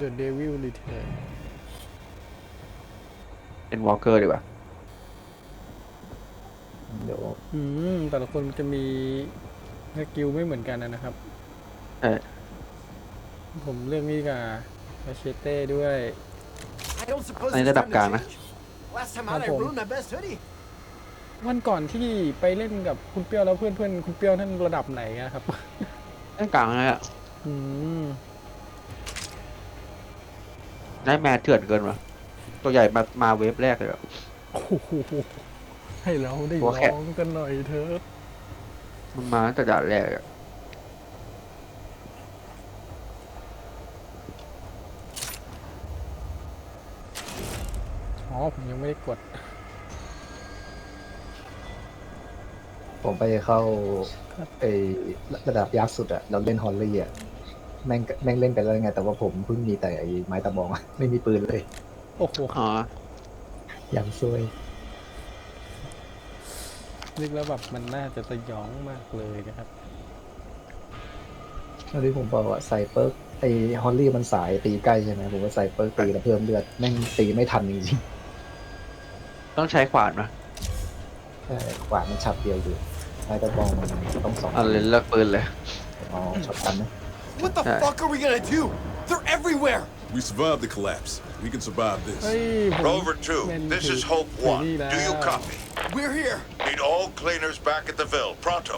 The Devil Return เป็นวอลเกอร์ดีกว่า เดี๋ยวอืม แต่ละคนจะมีสกิลไม่เหมือนกันนะนะครับ เออผมเลือกนี่กับมาเชเต้ด้วย I don't suppose อันนี้ it's ระดับ time ก to ลางนะ change. Last time out, ครับ I ผม ruined my best hoodie. วันก่อนที่ไปเล่นกับคุณเปรี้ยวแล้วเพื่อนเพื่อนๆคุณเปรี้ยวท่านระดับไหนอะครับเล่นกลางนะฮะอืม ได้แมทเถื่อนเกินวะตัวใหญ่มามาเวฟแรกเลยอะ โอ้โหให้เราได้หัวแขก ร้องกันหน่อยเถอะมันมาตั้งแต่ด่านแรกอะอ๋อผมยังไม่ได้กด ผมไปเข้าไอ้ระดับยักษ์สุดอะเราเล่นฮอลลี่อะ แม่งแม่งเล่นไปแล้วไง แต่ว่าผมเพิ่งมีแต่ไอ้ไม้ตะบองอะไม่มีปืนเลย โอ้โหอ๋ออย่างซวยนึกแล้วแบบมันน่าจะสยองมากเลยนะครับตอนที่ผมบอกว่าใส่เปิร์กไอ้ฮอลลี่มันสายตีใกล้ใช่ไหมผมก็ใส่เปิร์กตีแล้วเพิ่มเลือดแม่งตีไม่ทันจริงต้องใช้ขวานนะๆใช่ขวานมันฉับเดียวอยู่ไม้ตะบองมันต้องสองเอาเลยเลิกปืนเลยอ๋อช็อตกันนะ What the Uh. fuck are we gonna do? They're everywhere. We survived the collapse. We can survive เฮ้ย this. ผม Rover 2, เป็น this ถือ is Hope ถือนี่ 1. แล้ว Do you copy? We're here. Need all cleaners back at the Ville. Pronto.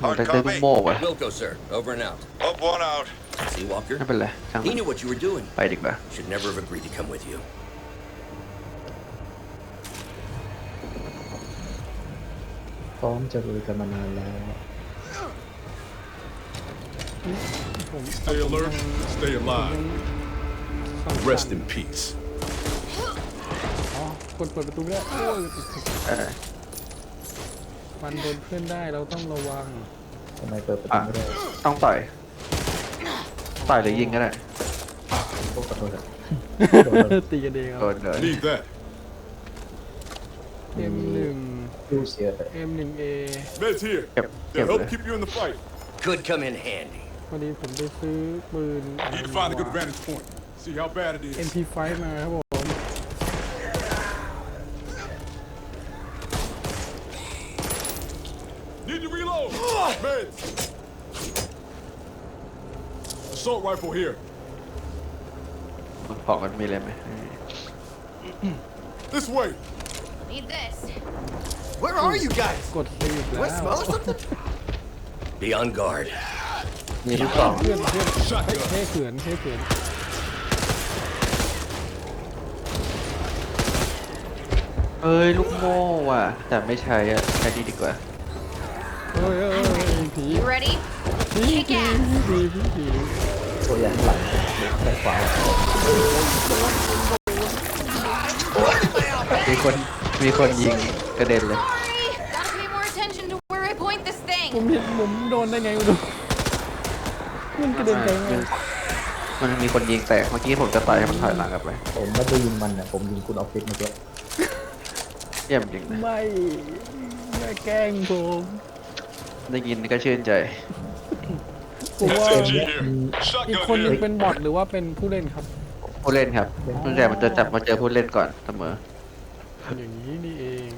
โอ้ Hard ได้ได้ลูก copy? โม่ว่ะ Wilco, sir. Over and out. Hope 1 out. See, Walker? ไม่เป็นไรช่างมั He น knew what you were doing. ไปดีกว่า Should never have agreed to come with you. พร้อมจะลุยกันมานานแล้วผม Stay alert. Stay ยัง alive. สั่ง Rest in peace. อ๋อกดเปิดประตูไม่ได้โอ้ยเออมันโดนเพื่อนได้เราต้องระวังทำไมเปิดประตูอะไม่ได้ต้องต่อยต่อยหรือยิงก็ได้โอ้ขอโทษครับตีกันเองคโดรับ นเลย Need that. M1 ดูเสียแต่ M1A Meds here. Yep, They'll yep, help there. keep you in the fight. Could come in handy. พอดีผมไปซื้อปืน Need to find a good vantage point. See how bad it is. MP5 มาครับผม Need to reload. Meds. Assault rifle here. ของมันมีอะไรไหม This way. Need this. Where are you guys? กดซีบ Do แล้ I ว smell or something? Be on guard. มีลูกสองเพื่อนเพื่อนเฮ้ย Shotgun. เท่เขือนเท่เขือนเอ้ยลูกโม่ว่ะ แต่ไม่ใช้อะใช้ดีดีกว่า เฮ้ยเฮ้ยเฮ้ยผี You ready? ผีผีผีผีผีตัวอย่างหลังด้านขวามีคนมีคนยิงกระเด็นเลย Sorry. Gotta pay more attention to where I point this ผม thing. เห็นผมโดนได้ไงไม่รู้ มันกระเด็นไปไงมันมีคนยิงแต่เมื่อกี้ผมจะตายให้มันถอยหลังกลับไปผมไม่ได้ยิงมันนะผมยิงคุณออฟฟิศเมื่อกี้เยี่ยมจริงนะไม่ไม่แกล้งผมได้ยินก็ชื่นใจผมว่า SMG here. อีก Shotgun คนหนึง here. เป็นบอทหรือว่าเป็นผู้เล่นครับ ผู้เล่นครับส่วนใหญ่มันจะจับมาเจอผู้เล่นก่อนเสมออย่างนี้นี่เอง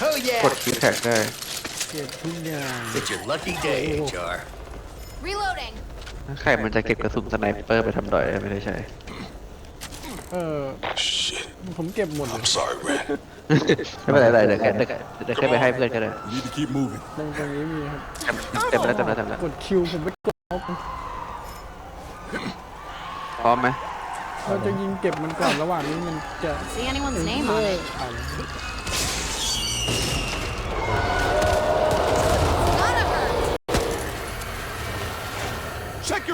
Hell ก yeah. ดคลิปแท็กได้ It's your lucky day, HR. Reloading. ใครมันจะเก็บกระสุนสไนเปอร์ไปทำดอยไม่ได้ใช้เออ Shit. ผมเก็บหมดเลย I'm sorry, Red. ไม่เป็นไรเดี๋ยวแค่เดี๋ยวแค่เดี๋ยวแค่ไปให้เพื่อนก็ได้ We need to keep moving. ตรงตรงนี้มีครับ เต็มแล้วเต็มแล้วเต็มแล้วกดคิวผมไปกดออฟพร้อมไหมเราจะยิงเก็บมันก่อนระหว่างนี้มันจะ See anyone's name on it. อ่าน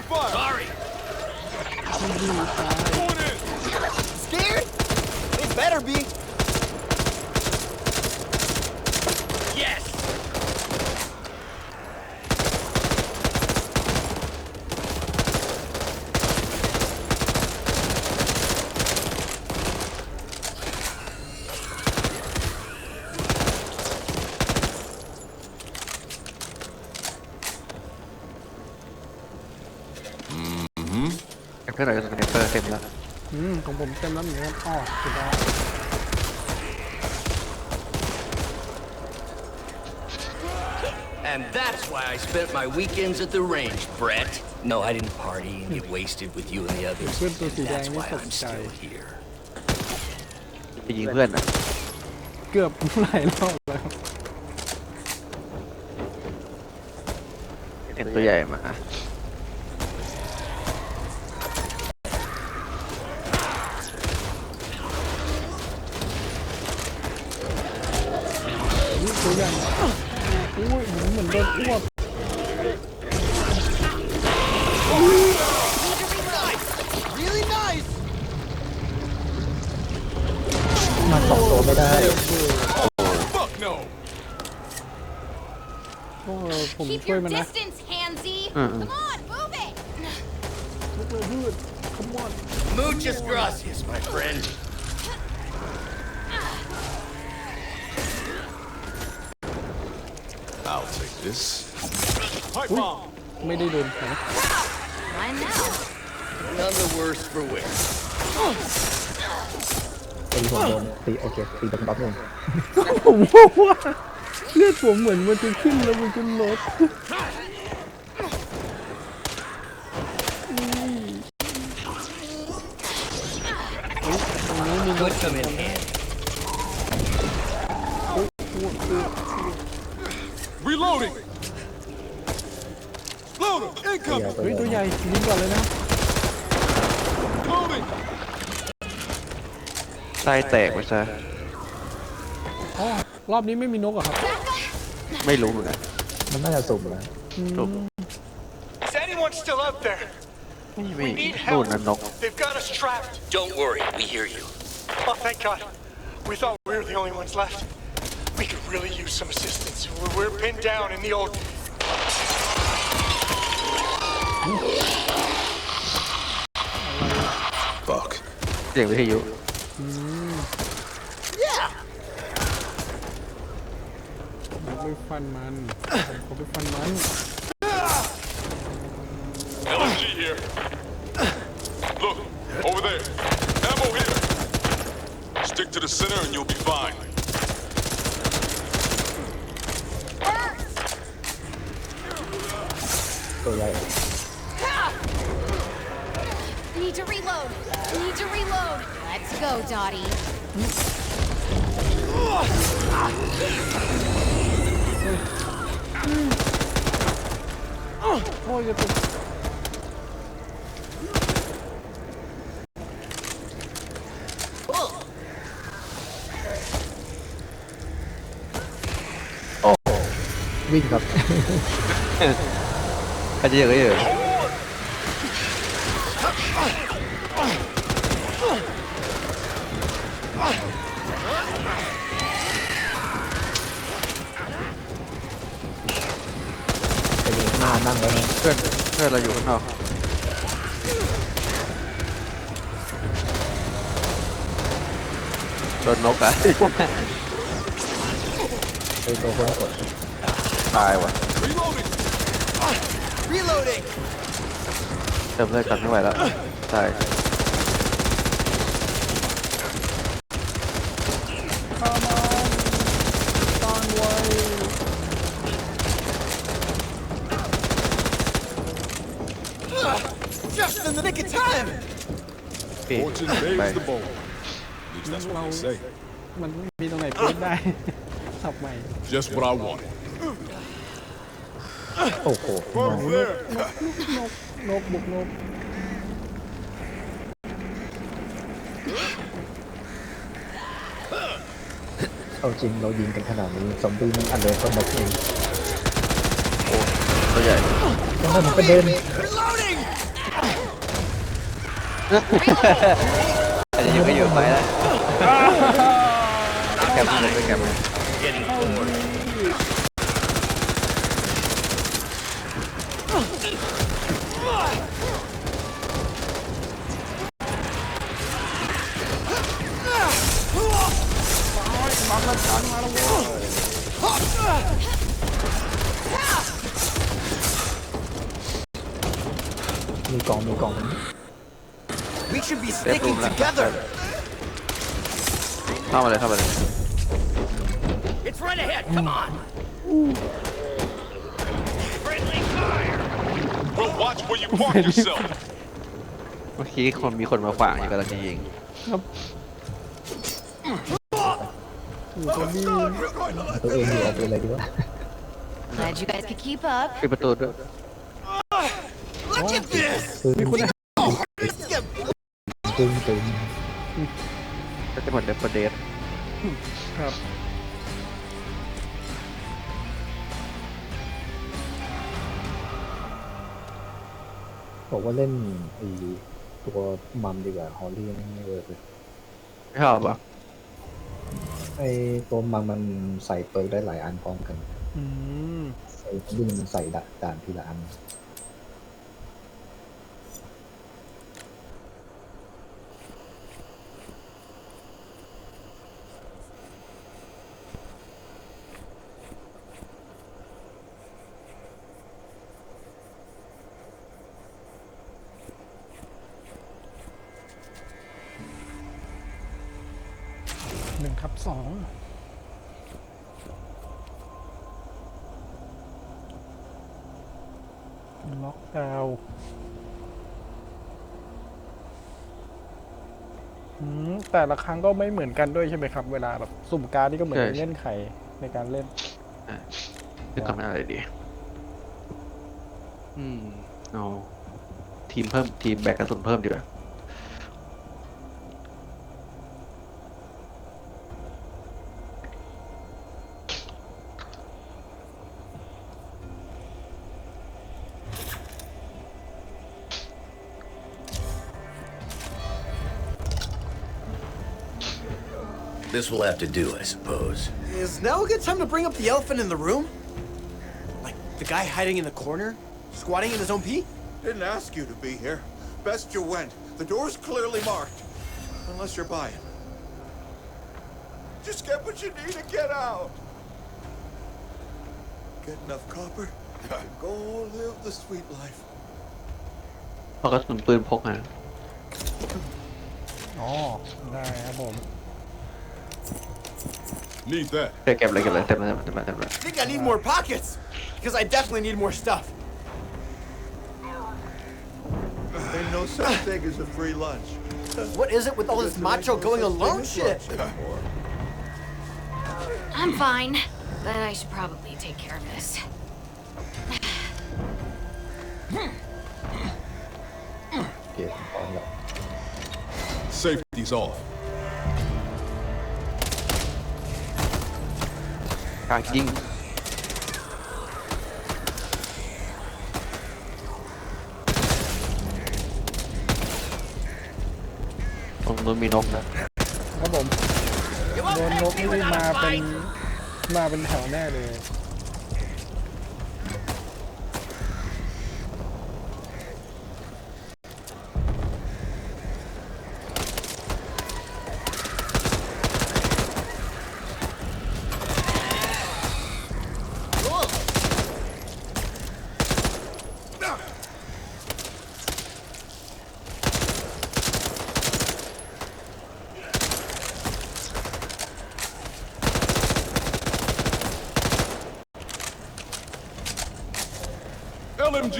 fire. Sorry. Going in. Scared? It better be. เครื่องหน่อยสไนเปอร์เต็มแล้วอืมของผมเต็มแล้วเหมือนกันอ๋อสุดยอด And that's why I spent my weekends at the range, Brett. No, I didn't party and get wasted with you and the others. เพื่อนตัวสีแดง That's นี่ why ตก I'm ใจ still here. ไปยิงเพื่อนอะเกือบหลายรอบแล้วเห็นตัวใหญ่มา เหมือนเหมือนโดนอ้วก Really nice. มาสองตัวไม่ได้ Fuck no! โอ้ผม Keep ช่วย your มันนะ distance, Hansy. Uh-uh. Come on, move it. Muchas gracias, my friend. I'll take this. ไม่ได้โดนแผล Mine now. None the worse for wear. ตีผมโดนตีโอเคตีเป็นบัฟหนึ่งผมว่าเลือดผมเหมือนมันจะขึ้นแล้วมันจะลด Could come in handy. Reloading! Loader! ตี Incoming! เอาตัวเฮ้ยเดีตัวยวใหญ่ยิงก่อนเลยนะ Loading! ไส้แตกไปซะอ๋อรอบนี้ไม่มีนกเหรอครับไม่รู้เหมือนกันมันน่าจะสุ่มแล้วถูก Is anyone still out there? ไม่มีนู่นนั่นนก They've got us trapped. Don't worry, we hear you. Oh, thank God. We thought we were the only ones left. We could really use some assistance. We're, we're pinned down in the old. Fuck. เสียงวิทยุ ผมไปฟันมันผมไปฟันมัน โอ้ยจะเป็นวิ่งครับ ใครจะเยอะก็เยอะ ไปดูหน้านั่งแล้วนะ เพื่อน เพื่อนเราอยู่ข้างนอกโดนนกอะไปตัวคนกดตายว่ะ Reloading! Reloading. เติมเลือดกันไม่ไหวแล้วตาย ตอนไว้ Just in the nick of time. ปี Fortune ไป saves the bold. At least that's what they say. มันมีตรงไหนพูดได้ สับใหม่ Just what I wanted. โอ้โห Over there! นกบุกนก เอาจริงเรายิงกันขนาดนี้ซอมบี้มันอันเดอร์ก็นกเองตัวใหญ่ แล้วมันก็เดิน Reloading. อาจจะอยู่ก็อยู่ไปแล้วแคปเลยไปแคปเลย Getting bored. มีกล่องมีกล่อง We should be เซ ฟรูม sticking แล้ว together. เข้ามาเลยเข้ามาเลย It's right ahead. Come on. Friendly fire. Well, watch where you park yourself. เมื่อกี้คนมีคนมาขวางอยู่กำลังจะยิงตัวเองอยู่เอาไปเลยดีกว่า Glad you guys could keep up. ปิดประตูด้วย Look at this. ตึง Let's get ตึงตึงก็จะหมดเดฟเดสครับ บอกว่าเล่นไอ้ตัวมัมดีกว่าฮอลลี่ไม่เวิร์กเลยไม่ชอบอะไอ้ตัวมัมมันใส่เปิร์กได้หลายอันพร้อมกันอืมไอ้ฮอลลี่มันใส่ด่านทีละอัน แต่ละครั้งก็ไม่เหมือนกันด้วยใช่ไหมครับ เวลาแบบสุ่มการ์ดนี่ก็เหมือนเป็นเงื่อนไขในการเล่นจะทำอะไรดี อืมเอาทีมเพิ่มทีมแบกกระสุนเพิ่มดีกว่า This will have to do, I suppose. Is now a good time to bring up the elephant in the room? Like the guy hiding in the corner, squatting in his own pee? Didn't ask you to be here. Best you went. The door's clearly marked. Unless you're buying. Just get what you need and get out. Get enough copper? Go live the sweet life. เพราะกระสุนปืนพกอ่ะ อ๋อ ได้ครับผม Need that. เก็บเก็บเลยเก็บเลยเต็มเลยเต็มเลยเต็มเลย I think I need more pockets. Because I definitely need more stuff. Ain't no such thing as a free lunch. What is it with all this macho going alone shit? I'm fine, but I should probably take care of this. เกมพร้อมแล้ว Safety's off. กางยิงตรงนู้นมีนกนะครับผมโดนนกนี่มาเป็นมาเป็นแถวแน่เลย LMG.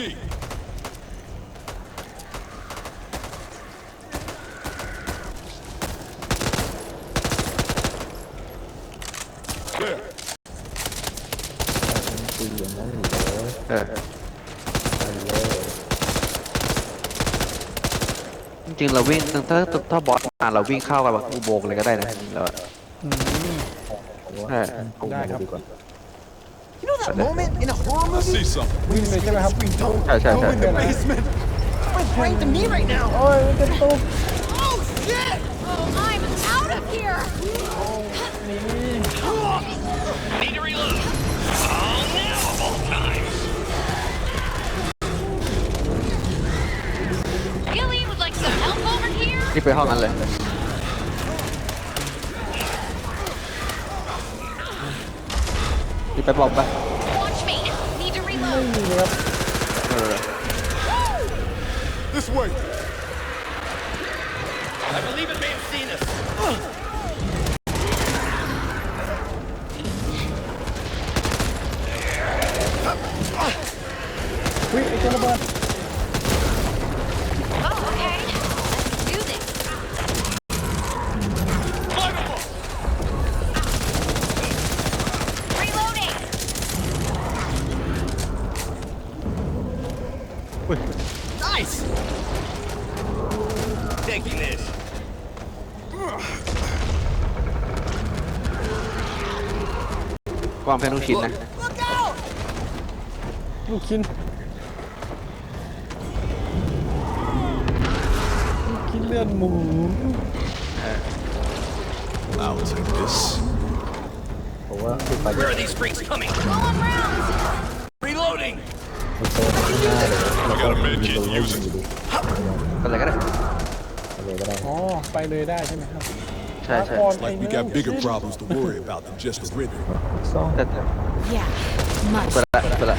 There. ตีอย่างนั้นอยู่เลย เออ ไปเลย จริงๆเราวิ่งถ้าถ้าถ้าบอสมาเราวิ่งเข้ากับแบบอุโมงค์เลยก็ได้นะจริงๆแล้วอะอืมผมว่าใช่กูได้ครับดีกว่า You know that moment in a horror I movie? see something. วิ่งเลยใช่ไหมครับ Don't ใช่ใช่ go ใช่ in the basement. My brain to me right now. โอ้ยมันจะตุก Oh shit! Over here? นี่ไปห้องนั้นเลยนี่ไปบอกไป Watch me. Need to reload. เออ This way. believe it may have seen us. อุ้ยไอ้เจ้าระเบิด Oh, okay. Let's do this. Reloading. Nice! Taking this. วางเพลงลูกชิ้นนะลูกชิ้นลูกชิ้นเลือดหมู I'll take this. ผมว่าคือไป Where are these freaks coming? Going round. Reloading! โซนข้างหน้าเลยแล้วก็ I got a med ยิง kit. ลงให้ Use ยิง it. ดูอะไรก็ได้อะไรก็ได้ อ๋อ ไปเลยได้ใช่ไหมครับ ใช่ใช่ ก่อน Like we ไอ้ got เนื้อ bigger ชิ้น problems to worry about than just the rhythm. สอง แต่แต่ Yeah. Much. เปิดละเปิดละ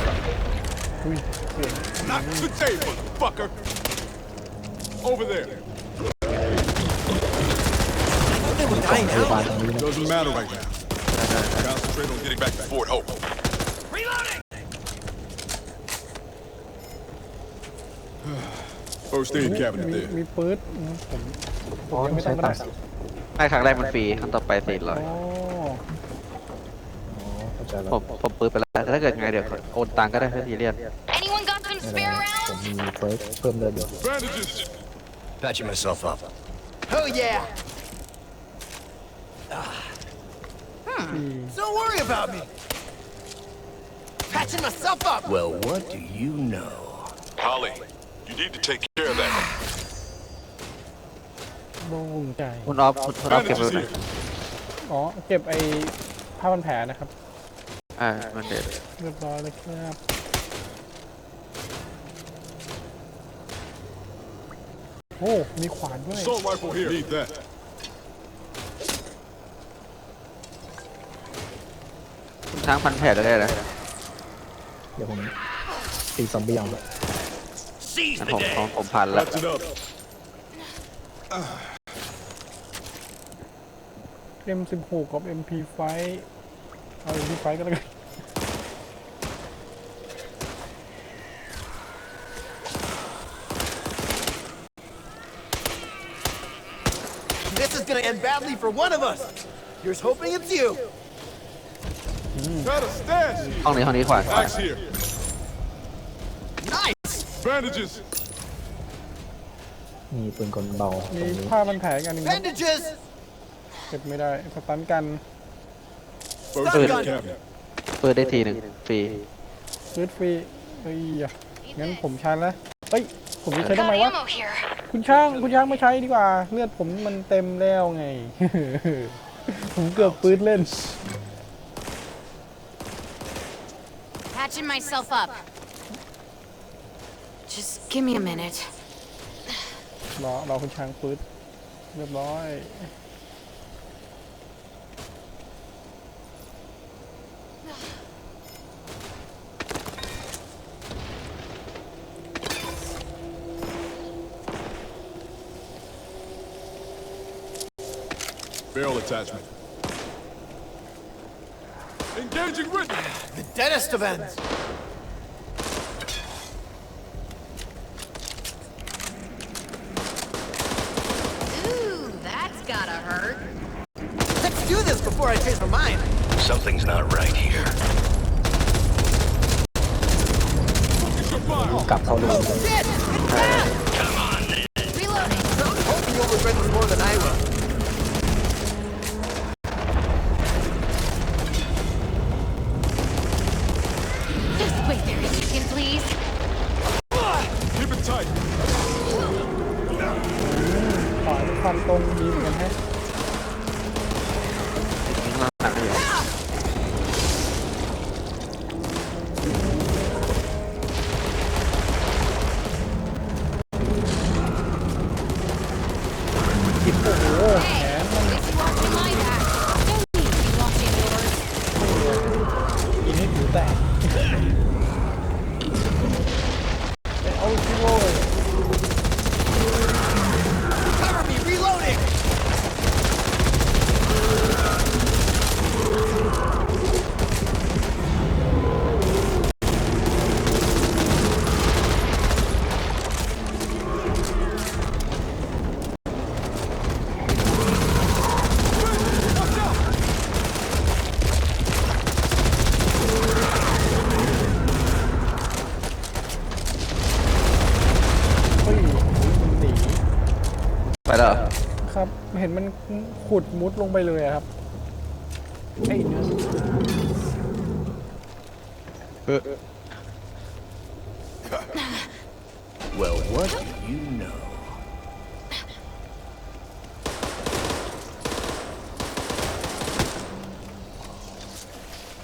อุ้ยเสียง Not today, motherfucker. Over there. They were dying พยา out. บาลตรงนี้นะ Doesn't matter right now. Concentrate on getting back to Fort Hope. Reloading! First aid มี cabinet มี there. มีปืดอืมผมผ อ๋อ มยัง ต้อ ไม่ ง ต้อ ใช้ งก็ ตั ได้ ด ให้ครั้งแรกมันฟรีครั้งต่อไปสี่ร้อยอ๋ออ๋อเข้าใจแล้วผมผมปืนไปแล้วแต่ถ้าเกิดไงเดี๋ยวโอนตังค์ก็ได้ไม่ซีเรียส Anyone got some ไม่เป็นไร spare ผม rounds? มีเฟิร์สเพิ่มเลือดอยู่ Bandages. Patching myself up. Oh yeah. สี่ Don't worry about me. Patching myself up. Well, what do you know? Holly, you need to take care of that. โล่งใจ คุณออฟคุณคุณออฟเก็บไว้ Bandages ไหน here. อ๋อ เก็บไอ้ผ้าพันแผลนะครับ อ่ามันเด็ดเรียบร้อยเลยครับ โอ้ มีขวานด้วย Assault rifle here. Need that. คุณช้างพันแผลได้เลยนะเดี๋ยวผมตีซอมบี้เอา Seize งั้น the ผม day! ผมผมพันแล้ว Patch it up. M16 กับ MP5 เอา MP5 ก็แล้วกัน This is gonna end badly for one of us. Here's hoping it's you. Got a stash. ห้องนี้ห้องนี้ขวาขวา Axe here. Nice. Bandages. มีปืนกลเบาต มี รงนี้ ผ้าพันแผลอีกอันหนึงครับ Bandages. เก็บไม่ได้สตันกัน First Stun aid gun. cabinet. เปิดได้ทีหนึ่งฟรีซื้อฟรีเฮ้ยอะงั้นผมชาร์จแล้วเฮ้ย ผมจะใช้ทำ Got ไมวะ ammo here. คุณช่าง คุณช่างไม่ใช้ดีกว่า เลือดผมมันเต็มแล้วไง ผมเกือบปืนเล่น Patching myself up. Just give me a minute. รอรอคุณช้างปืนเรียบร้อย Barrel attachment. Engaging witness. The deadest of ตรงดีเหมือนกันแฮะ ขุดมุดลงไปเลยอะครับไอ้เนื้อเออ Well, what do you know?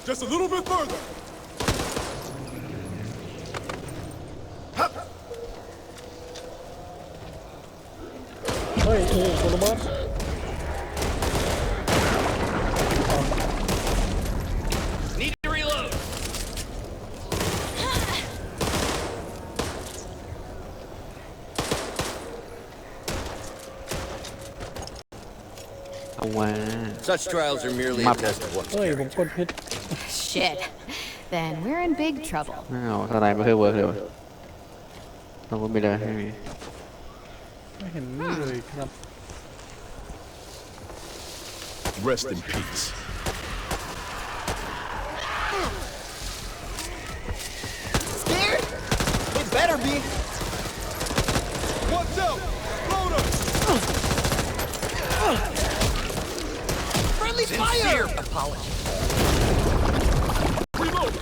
Just a little bit further. เฮ้ยโอ้โหตัวระเบิด Need Such trials are merely a test of what เฮ้ย ผมกดผิด Shit. Then we're in big trouble. อ้าวสไนไม่เคยเวิร์กเลยวะต้องก็ไม่ได้ไม่มี ไม่เห็นนี่เลยครับ Rest in peace. Friendly Sincere fire! apology. Reload!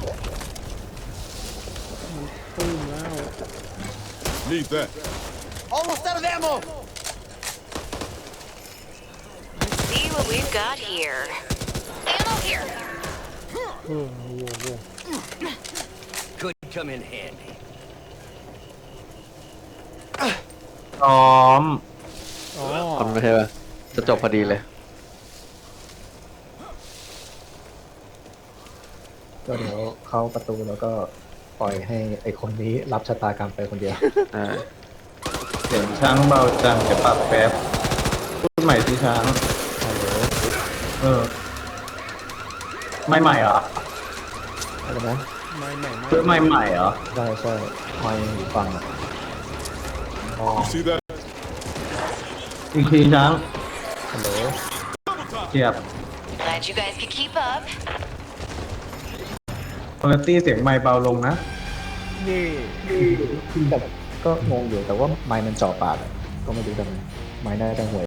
ปื้มแล้ว Need that. Almost out of ammo! See what we've got here. Ammo here. เออโว้โว้ Could come in handy. พร้อมอ๋อคอนไม่ใช่ป่ะจะจบพอดีเลย ก็เดี๋ยวเข้าประตูแล้วก็ปล่อยให้ไอคนนี้รับชะตากรรมไปคนเดียว อ่าเสียงช้างเบาจังจะปรับแป๊บพูดใหม่สิช้างเออ ไม่ใหม่เหรออะไรนะไม่ใหม่ไม่เพื่อไม่ใหม่เหรอใช่ใช่ไม่หูฟังอะ You see that? อีกทีช้างฮัลโหลเทียบ Glad you guys could keep up. คุณตี้เสียงไม์เบาลงนะ นี่แบบก็งงอยู่แต่ว่าไม้มันเจ่อปากอะก็ไม่รู้ทำไมไม้น่าจะห่วย